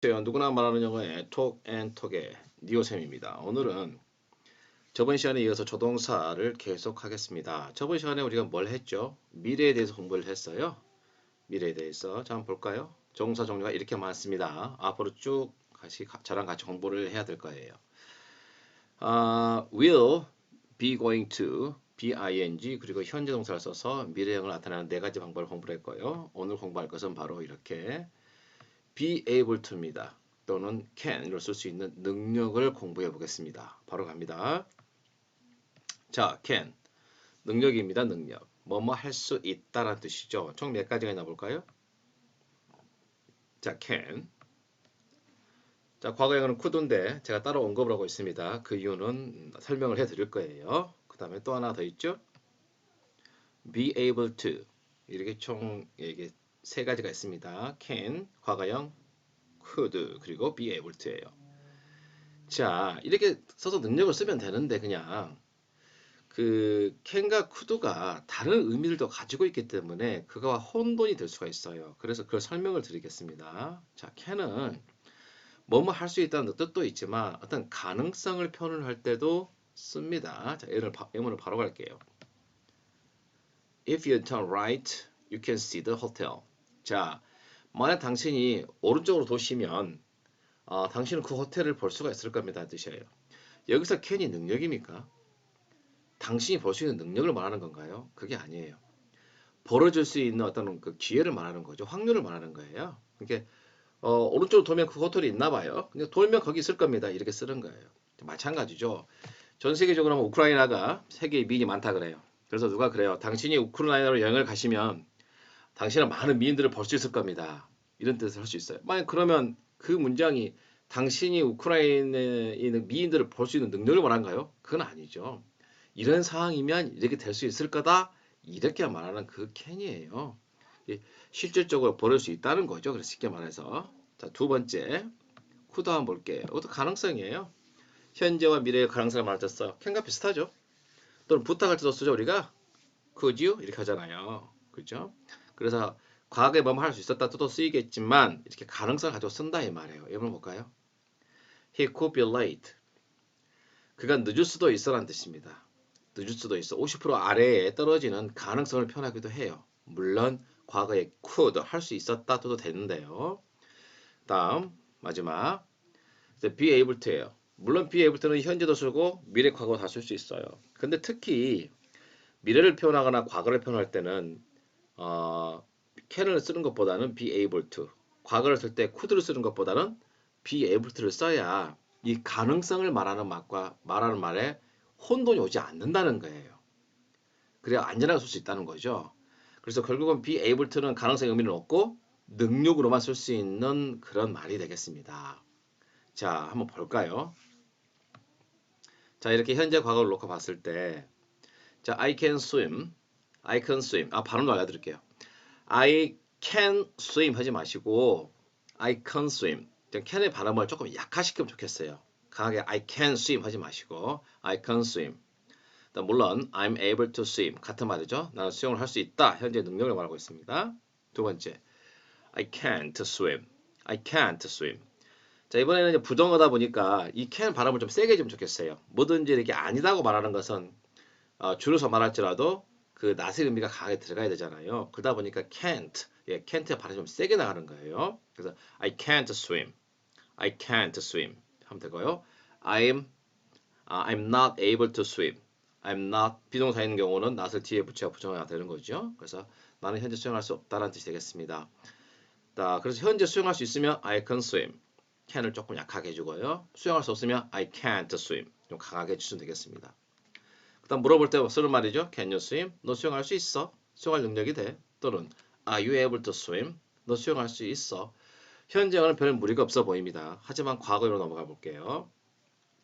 안녕하세요. 누구나 말하는 영어의 톡앤 톡의 니오쌤입니다. 오늘은 저번 시간에 이어서 조동사를 계속하겠습니다. 저번 시간에 우리가 뭘 했죠? 미래에 대해서 공부를 했어요. 미래에 대해서 자 한번 볼까요? 조동사 종류가 이렇게 많습니다. 앞으로 쭉 같이 저랑 같이 공부를 해야 될 거예요. 아, will, be going to, bing 그리고 현재 동사를 써서 미래형을 나타내는 네 가지 방법을 공부를 했고요. 오늘 공부할 것은 바로 이렇게 be able to입니다. 또는 can을 쓸 수 있는 능력을 공부해 보겠습니다. 바로 갑니다. 자, can 능력입니다. 능력. 뭐뭐 할 수 있다라는 뜻이죠. 총 몇 가지가 있나 볼까요? 자, can. 자, 과거형은 could인데 제가 따로 언급을 하고 있습니다. 그 이유는 설명을 해 드릴 거예요. 그 다음에 또 하나 더 있죠. be able to. 이렇게 총 이게 세 가지가 있습니다. can, 과거형, could, 그리고 be able to예요. 자, 이렇게 써서 능력을 쓰면 되는데 그냥 그 can과 could가 다른 의미들도 가지고 있기 때문에 그거와 혼돈이 될 수가 있어요. 그래서 그걸 설명을 드리겠습니다. 자, can은 뭐뭐 할 수 있다는 뜻도 있지만 어떤 가능성을 표현할 때도 씁니다. 자, 예를 예문을 바로 갈게요. If you turn right, you can see the hotel. 자, 만약 당신이 오른쪽으로 도시면 어, 당신은 그 호텔을 볼 수가 있을 겁니다. 뜻이에요. 여기서 캔이 능력입니까? 당신이 볼수 있는 능력을 말하는 건가요? 그게 아니에요. 벌어질 수 있는 어떤 그 기회를 말하는 거죠. 확률을 말하는 거예요. 그러니까 어, 오른쪽으로 돌면 그 호텔이 있나 봐요. 근데 돌면 거기 있을 겁니다. 이렇게 쓰는 거예요. 마찬가지죠. 전 세계적으로 하면 우크라이나가 세계에 미인이 많다 그래요. 그래서 누가 그래요. 당신이 우크라이나로 여행을 가시면 당신은 많은 미인들을 볼 수 있을 겁니다. 이런 뜻을 할 수 있어요. 만약 그러면 그 문장이 당신이 우크라이나에 있는 미인들을 볼 수 있는 능력을 말한가요? 그건 아니죠. 이런 상황이면 이렇게 될 수 있을 거다. 이렇게 말하는 그 캔이에요. 실질적으로 벌을 수 있다는 거죠. 그래서 쉽게 말해서. 자, 두 번째. 쿠도 한번 볼게요. 이것도 가능성이에요. 현재와 미래의 가능성을 말했어. 캔과 비슷하죠. 또는 부탁할 때도 쓰죠. 우리가 could you? 이렇게 하잖아요. 그죠? 그래서 과거에 뭐뭐 할 수 있었다 뜻도 쓰이겠지만 이렇게 가능성을 가지고 쓴다 이 말이에요. 예문 볼까요? He could be late. 그가 늦을 수도 있어라는 뜻입니다. 늦을 수도 있어. 50% 아래에 떨어지는 가능성을 표현하기도 해요. 물론 과거에 could 할 수 있었다 뜻도 되는데요. 다음 마지막 be able to예요. 물론 be able to는 현재도 쓰고 미래 과거 다 쓸 수 있어요. 근데 특히 미래를 표현하거나 과거를 표현할 때는 어, can을 쓰는 것보다는 be able to 과거를 쓸 때 could를 쓰는 것보다는 be able to를 써야 이 가능성을 말하는 말과 말하는 말에 혼돈이 오지 않는다는 거예요. 그래야 안전하게 쓸 수 있다는 거죠. 그래서 결국은 be able to는 가능성의 의미는 없고 능력으로만 쓸 수 있는 그런 말이 되겠습니다. 자, 한번 볼까요? 자, 이렇게 현재 과거를 놓고 봤을 때 자, I can swim I can swim. 아, 발음도 알려드릴게요. I can swim 하지 마시고 I can swim. can의 발음을 조금 약화시키면 좋겠어요. 강하게 I can swim 하지 마시고 I can swim. 물론 I'm able to swim 같은 말이죠. 나는 수영을 할 수 있다. 현재 능력을 말하고 있습니다. 두 번째 I can't swim. I can't swim. 자 이번에는 이제 부정어다 보니까 이 can 발음을 좀 세게 좀 좋겠어요. 뭐든지 이렇게 아니다고 말하는 것은 어, 줄여서 말할지라도 그 낫의 의미가 강하게 들어가야 되잖아요. 그러다 보니까 can't, 예, can't의 발음이 좀 세게 나가는 거예요. 그래서 I can't swim, I can't swim 하면 되고요. I'm, uh, I'm not able to swim, I'm not 비동사인 경우는 not을 뒤에 붙여야 부정어가 되는 거죠. 그래서 나는 현재 수영할 수 없다는 뜻이 되겠습니다. 자, 그래서 현재 수영할 수 있으면 I can swim, can을 조금 약하게 해주고요. 수영할 수 없으면 I can't swim 좀 강하게 해주시면 되겠습니다. 그다음 물어볼 때 쓰는 말이죠. Can you swim? 너 수영할 수 있어? 수영할 능력이 돼? 또는 Are you able to swim? 너 수영할 수 있어? 현재는 별 무리가 없어 보입니다. 하지만 과거로 넘어가 볼게요.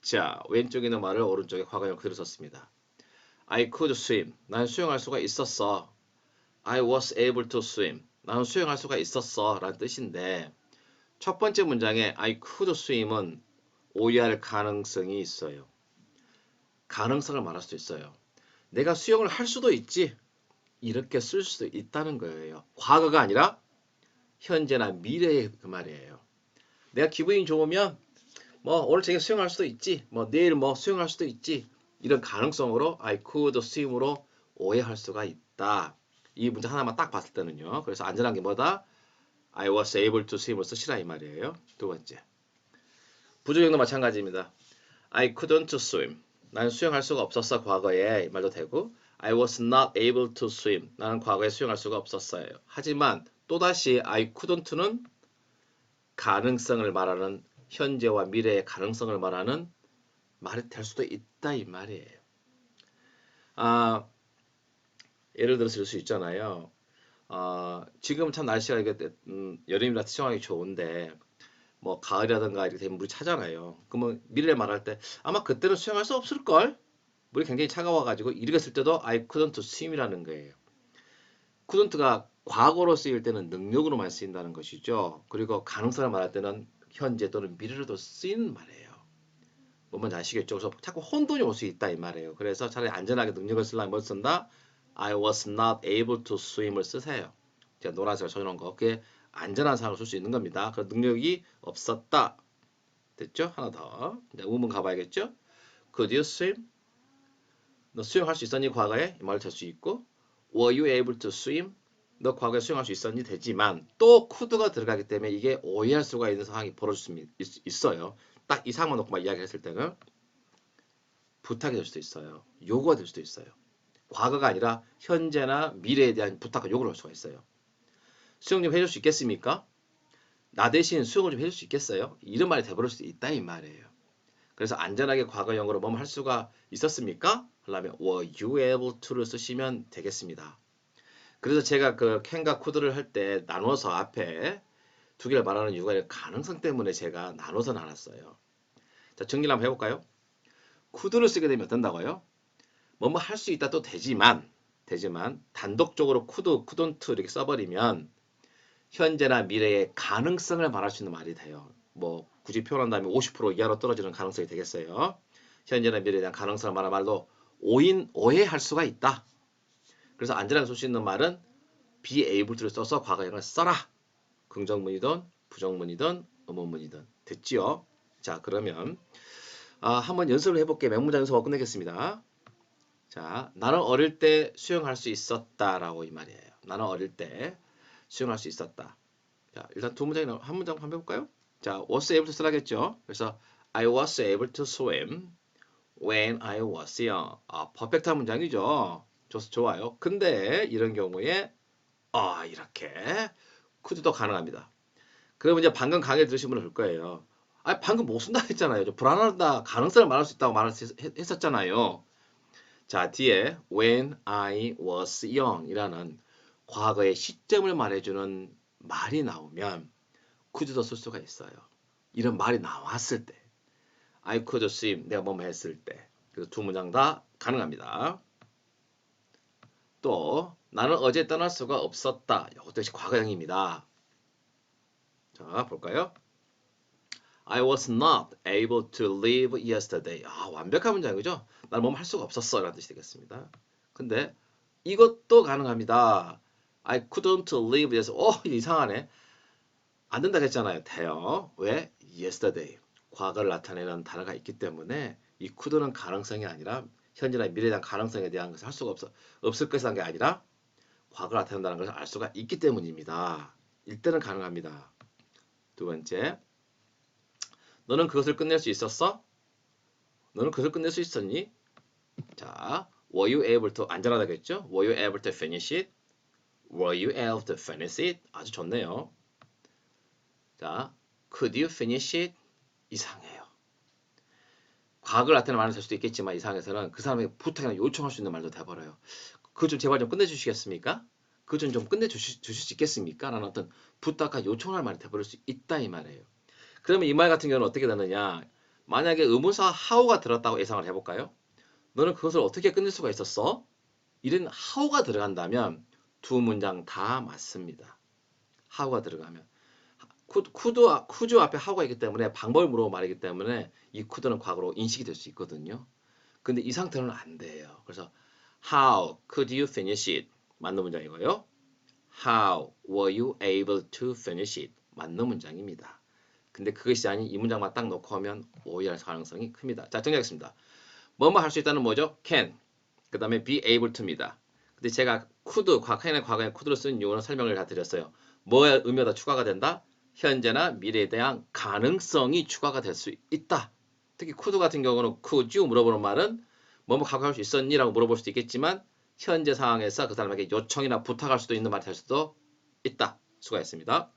자, 왼쪽에 있는 말을 오른쪽에 과거형 그대로 썼습니다. I could swim. 난 수영할 수가 있었어. I was able to swim. 나는 수영할 수가 있었어. 라는 뜻인데 첫 번째 문장에 I could swim은 오해할 가능성이 있어요. 가능성을 말할 수 있어요. 내가 수영을 할 수도 있지. 이렇게 쓸 수도 있다는 거예요. 과거가 아니라 현재나 미래의 그 말이에요. 내가 기분이 좋으면 뭐 오늘 저녁에 수영할 수도 있지. 뭐 내일 뭐 수영할 수도 있지. 이런 가능성으로 I could swim으로 오해할 수가 있다. 이 문제 하나만 딱 봤을 때는요. 그래서 안전한 게 뭐다? I was able to swim을 쓰시라 이 말이에요. 두 번째. 부조형도 마찬가지입니다. I couldn't swim. 나는 수영할 수가 없었어 과거에 이 말도 되고 I was not able to swim. 나는 과거에 수영할 수가 없었어요. 하지만 또다시 I couldn't는 가능성을 말하는 현재와 미래의 가능성을 말하는 말이 될 수도 있다 이 말이에요. 아 예를 들어서 이럴 수 있잖아요. 아 지금 참 날씨가 이게 음, 여름이라 수영하기 좋은데 뭐 가을이라든가 이렇게 되면 물이 차잖아요. 그러면 미래를 말할 때 아마 그때는 수영할 수 없을 걸. 물이 굉장히 차가워가지고 이랬을 때도 I couldn't swim이라는 거예요. couldn't가 과거로 쓰일 때는 능력으로만 쓰인다는 것이죠. 그리고 가능성을 말할 때는 현재 또는 미래로도 쓰이는 말이에요. 뭐 뭔지 아시겠죠? 그래서 자꾸 혼돈이 올 수 있다 이 말이에요. 그래서 차라리 안전하게 능력을 쓰려면 뭘 쓴다? I was not able to swim을 쓰세요. 제가 노란색을 쳐놓은 거. 그게 안전한 상황을 쓸 수 있는 겁니다. 그 능력이 없었다. 됐죠? 하나 더. 이제 우문 가봐야겠죠? Could you swim? 너 수영할 수 있었니 과거에? 이 말을 될수 있고 Were you able to swim? 너 과거에 수영할 수 있었니? 되지만 또 could가 들어가기 때문에 이게 오해할 수가 있는 상황이 벌어질 수 있- 있어요. 딱 이 상황만 놓고 만 이야기했을 때는 부탁이 될 수도 있어요. 요구가 될 수도 있어요. 과거가 아니라 현재나 미래에 대한 부탁과 요구를 할 수가 있어요. 수영 좀 해줄 수 있겠습니까? 나 대신 수영을 좀 해줄 수 있겠어요? 이런 말이 돼버릴 수도 있다 이 말이에요. 그래서 안전하게 과거형으로 뭐뭐 할 수가 있었습니까? 하려면 were you able to를 쓰시면 되겠습니다. 그래서 제가 그 캔과 쿠드를 할 때 나눠서 앞에 두 개를 말하는 이유가 가능성 때문에 제가 나눠서 나눴어요. 자, 정리를 한번 해볼까요? 쿠드를 쓰게 되면 어떤다고요? 뭐뭐 할 수 있다 또 되지만 되지만 단독적으로 쿠드, 쿠돈트 이렇게 써버리면 현재나 미래의 가능성을 말할 수 있는 말이 돼요. 뭐 굳이 표현한다면 50% 이하로 떨어지는 가능성이 되겠어요. 현재나 미래에 대한 가능성을 말한 말도 오인 오해할 수가 있다. 그래서 안전하게 쓸 수 있는 말은 be able to를 써서 과거형을 써라. 긍정문이든 부정문이든 의문문이든 됐지요? 자 그러면 아, 한번 연습을 해볼게요. 맹문장 연습하고 끝내겠습니다. 자, 나는 어릴 때 수영할 수 있었다라고 이 말이에요. 나는 어릴 때 수영할 수 있었다. 자, 일단 두 문장이 한 문장 한번 해볼까요? 자, was able to 쓰라겠죠. 그래서 I was able to swim when I was young. 아, 퍼펙트한 문장이죠. 좋, 좋아요. 근데 이런 경우에 아, 이렇게 could도 가능합니다. 그러면 이제 방금 강의 들으신 분은 볼 거예요. 아, 방금 못 쓴다 했잖아요. 좀 불안하다. 가능성을 말할 수 있다고 말했었잖아요. 자, 뒤에 when I was young 이라는 과거의 시점을 말해주는 말이 나오면 could도 쓸 수가 있어요. 이런 말이 나왔을 때 I could swim 내가 뭐뭐 했을 때 그래서 두 문장 다 가능합니다. 또 나는 어제 떠날 수가 없었다. 이것도 역시 과거형입니다. 자, 볼까요? I was not able to leave yesterday. 아, 완벽한 문장이죠? 나는 뭐뭐 할 수가 없었어. 라는 뜻이 되겠습니다. 근데 이것도 가능합니다. I couldn't leave yesterday. 어, 이상하네. 안 된다 했잖아요. 돼요. 왜? yesterday. 과거를 나타내는 단어가 있기 때문에 이 could는 가능성이 아니라 현재나 미래에 대한 가능성에 대한 것을 할 수가 없어, 없을 것이라는 게 아니라 과거를 나타낸다는 것을 알 수가 있기 때문입니다. 이때는 가능합니다. 두 번째, 너는 그것을 끝낼 수 있었어? 너는 그것을 끝낼 수 있었니? 자, were you able to 안전하다겠죠? Were you able to finish it? Were you able to finish it? 아주 좋네요. 자, could you finish it? 이상해요. 과거를 나타내는 말은 될 수도 있겠지만 이 상황에서는 그 사람에게 부탁이나 요청할 수 있는 말도 돼버려요. 그거 좀 제발 좀 끝내주시겠습니까? 그거 좀, 좀 끝내주실 주실 수 있겠습니까? 라는 어떤 부탁과 요청할 말이 돼버릴 수 있다 이 말이에요. 그러면 이 말 같은 경우는 어떻게 되느냐? 만약에 의문사 how가 들었다고 예상을 해볼까요? 너는 그것을 어떻게 끝낼 수가 있었어? 이런 how가 들어간다면 두 문장 다 맞습니다. how가 들어가면 쿠드, 쿠즈 앞에 how가 있기 때문에 방법을 물어보 말이기 때문에 이 could는 과거로 인식이 될 수 있거든요. 근데 이 상태로는 안 돼요. 그래서 how could you finish it? 맞는 문장이고요. How were you able to finish it? 맞는 문장입니다. 근데 그것이 아닌 이 문장만 딱 놓고 하면 오해할 가능성이 큽니다. 자, 정리하겠습니다. 뭐뭐 할 수 있다는 뭐죠? can. 그 다음에 be able to입니다. 근데 제가 could, can의 과거에 could를 쓴 이유는 설명을 다 드렸어요. 뭐의 의미가 추가가 된다? 현재나 미래에 대한 가능성이 추가가 될 수 있다. 특히 could 같은 경우는 you 물어보는 말은 뭐뭐 갖고 할 수 있었니? 라고 물어볼 수도 있겠지만 현재 상황에서 그 사람에게 요청이나 부탁할 수도 있는 말이 될 수도 있다. 수고했습니다.